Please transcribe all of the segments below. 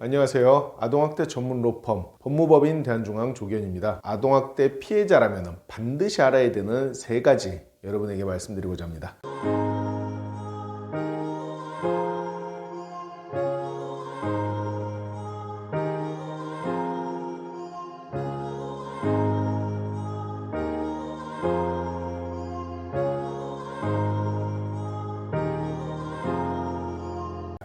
안녕하세요. 아동학대 전문 로펌 법무법인 대한중앙 조견입니다. 아동학대 피해자라면 반드시 알아야 되는 세 가지 여러분에게 말씀드리고자 합니다.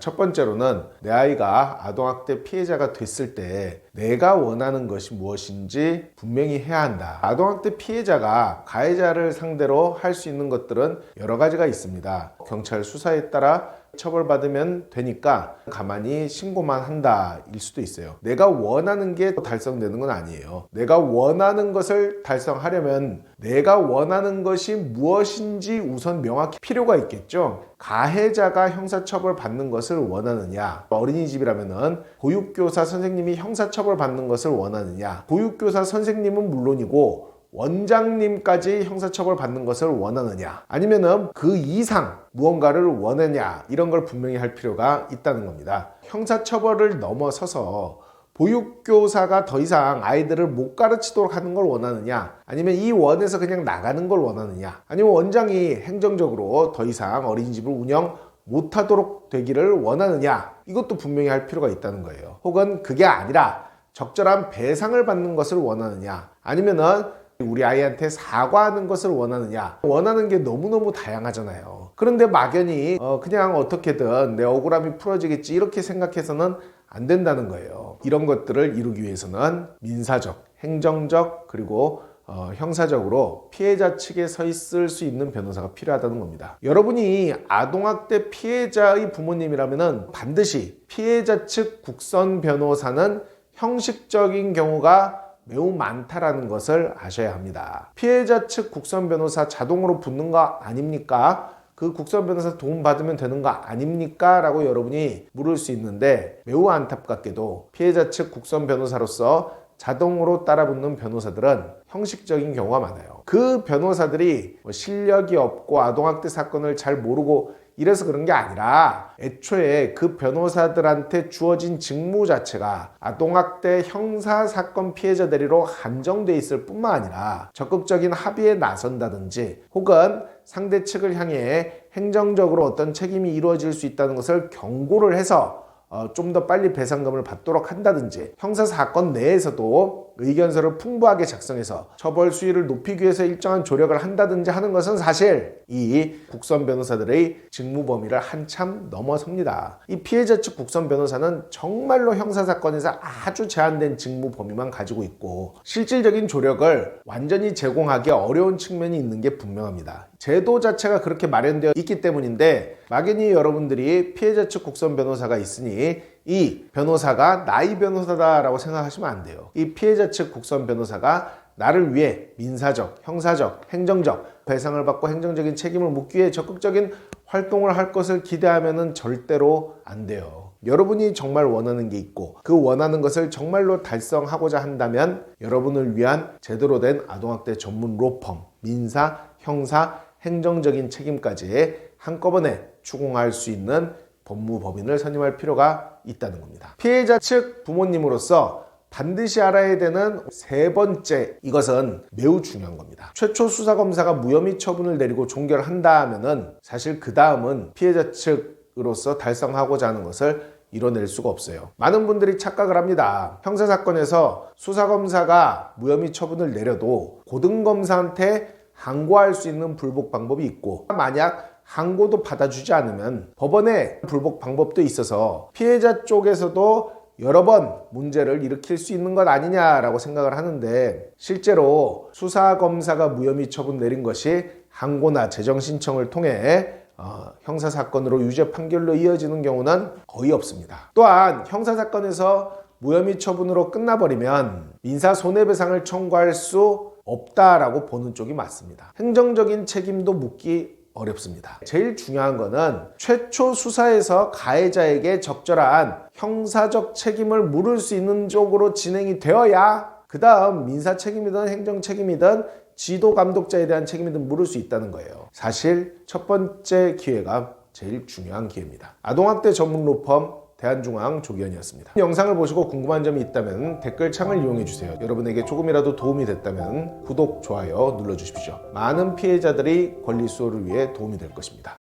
첫 번째로는 내 아이가 아동학대 피해자가 됐을 때 내가 원하는 것이 무엇인지 분명히 해야 한다. 아동학대 피해자가 가해자를 상대로 할 수 있는 것들은 여러 가지가 있습니다. 경찰 수사에 따라 처벌받으면 되니까 가만히 신고만 한다 일 수도 있어요. 내가 원하는 게 달성되는 건 아니에요. 내가 원하는 것을 달성하려면 내가 원하는 것이 무엇인지 우선 명확히 필요가 있겠죠. 가해자가 형사처벌 받는 것을 원하느냐 어린이집이라면은 보육교사 선생님이 형사처벌 받는 것을 원하느냐 보육교사 선생님은 물론이고 원장님까지 형사처벌 받는 것을 원하느냐 아니면은 그 이상 무언가를 원하냐 이런 걸 분명히 할 필요가 있다는 겁니다. 형사처벌을 넘어서서 보육교사가 더 이상 아이들을 못 가르치도록 하는 걸 원하느냐 아니면 이 원에서 그냥 나가는 걸 원하느냐 아니면 원장이 행정적으로 더 이상 어린이집을 운영 못하도록 되기를 원하느냐 이것도 분명히 할 필요가 있다는 거예요. 혹은 그게 아니라 적절한 배상을 받는 것을 원하느냐 아니면은 우리 아이한테 사과하는 것을 원하느냐. 원하는 게 너무너무 다양하잖아요. 그런데 막연히 어, 그냥 어떻게든 내 억울함이 풀어지겠지 이렇게 생각해서는 안 된다는 거예요. 이런 것들을 이루기 위해서는 민사적 행정적 그리고 어, 형사적으로 피해자 측에 서 있을 수 있는 변호사가 필요하다는 겁니다. 여러분이 아동학대 피해자의 부모님이라면 반드시 피해자 측 국선 변호사는 형식적인 경우가 매우 많다라는 것을 아셔야 합니다. 피해자 측 국선 변호사 자동으로 붙는 거 아닙니까? 그 국선 변호사 도움 받으면 되는 거 아닙니까? 라고 여러분이 물을 수 있는데 매우 안타깝게도 피해자 측 국선 변호사로서 자동으로 따라붙는 변호사들은 형식적인 경우가 많아요. 그 변호사들이 뭐 실력이 없고 아동학대 사건을 잘 모르고 이래서 그런 게 아니라 애초에 그 변호사들한테 주어진 직무 자체가 아동학대 형사 사건 피해자 대리로 한정돼 있을 뿐만 아니라 적극적인 합의에 나선다든지 혹은 상대 측을 향해 행정적으로 어떤 책임이 이루어질 수 있다는 것을 경고를 해서 어, 좀 더 빨리 배상금을 받도록 한다든지 형사 사건 내에서도 의견서를 풍부하게 작성해서 처벌 수위를 높이기 위해서 일정한 조력을 한다든지 하는 것은 사실 이 국선 변호사들의 직무 범위를 한참 넘어섭니다. 이 피해자 측 국선 변호사는 정말로 형사 사건에서 아주 제한된 직무 범위만 가지고 있고 실질적인 조력을 완전히 제공하기 어려운 측면이 있는 게 분명합니다. 제도 자체가 그렇게 마련되어 있기 때문인데 막연히 여러분들이 피해자 측 국선 변호사가 있으니 이 변호사가 나의 변호사다라고 생각하시면 안 돼요. 이 피해자 측 국선 변호사가 나를 위해 민사적, 형사적, 행정적 배상을 받고 행정적인 책임을 묻기 위해 적극적인 활동을 할 것을 기대하면 절대로 안 돼요. 여러분이 정말 원하는 게 있고 그 원하는 것을 정말로 달성하고자 한다면 여러분을 위한 제대로 된 아동학대 전문 로펌, 민사, 형사, 행정적인 책임까지 한꺼번에 추궁할 수 있는 법무법인을 선임할 필요가 있다는 겁니다. 피해자 측 부모님으로서 반드시 알아야 되는 세 번째 이것은 매우 중요한 겁니다. 최초 수사 검사가 무혐의 처분을 내리고 종결한다면은 사실 그 다음은 피해자 측으로서 달성하고자 하는 것을 이뤄낼 수가 없어요. 많은 분들이 착각을 합니다. 형사 사건에서 수사 검사가 무혐의 처분을 내려도 고등 검사한테 항고할 수 있는 불복 방법이 있고 만약 항고도 받아주지 않으면 법원에 불복 방법도 있어서 피해자 쪽에서도 여러 번 문제를 일으킬 수 있는 것 아니냐라고 생각을 하는데 실제로 수사 검사가 무혐의 처분 내린 것이 항고나 재정 신청을 통해 어, 형사 사건으로 유죄 판결로 이어지는 경우는 거의 없습니다. 또한 형사 사건에서 무혐의 처분으로 끝나버리면 민사 손해배상을 청구할 수 없다라고 보는 쪽이 맞습니다. 행정적인 책임도 묻기 어렵습니다. 제일 중요한 거는 최초 수사에서 가해자에게 적절한 형사적 책임을 물을 수 있는 쪽으로 진행이 되어야 그 다음 민사 책임이든 행정 책임이든 지도 감독자에 대한 책임이든 물을 수 있다는 거예요. 사실 첫 번째 기회가 제일 중요한 기회입니다. 아동학대 전문 로펌 대한중앙 조기현이었습니다. 영상을 보시고 궁금한 점이 있다면 댓글창을 이용해 주세요. 여러분에게 조금이라도 도움이 됐다면 구독, 좋아요 눌러 주십시오. 많은 피해자들이 권리 수호를 위해 도움이 될 것입니다.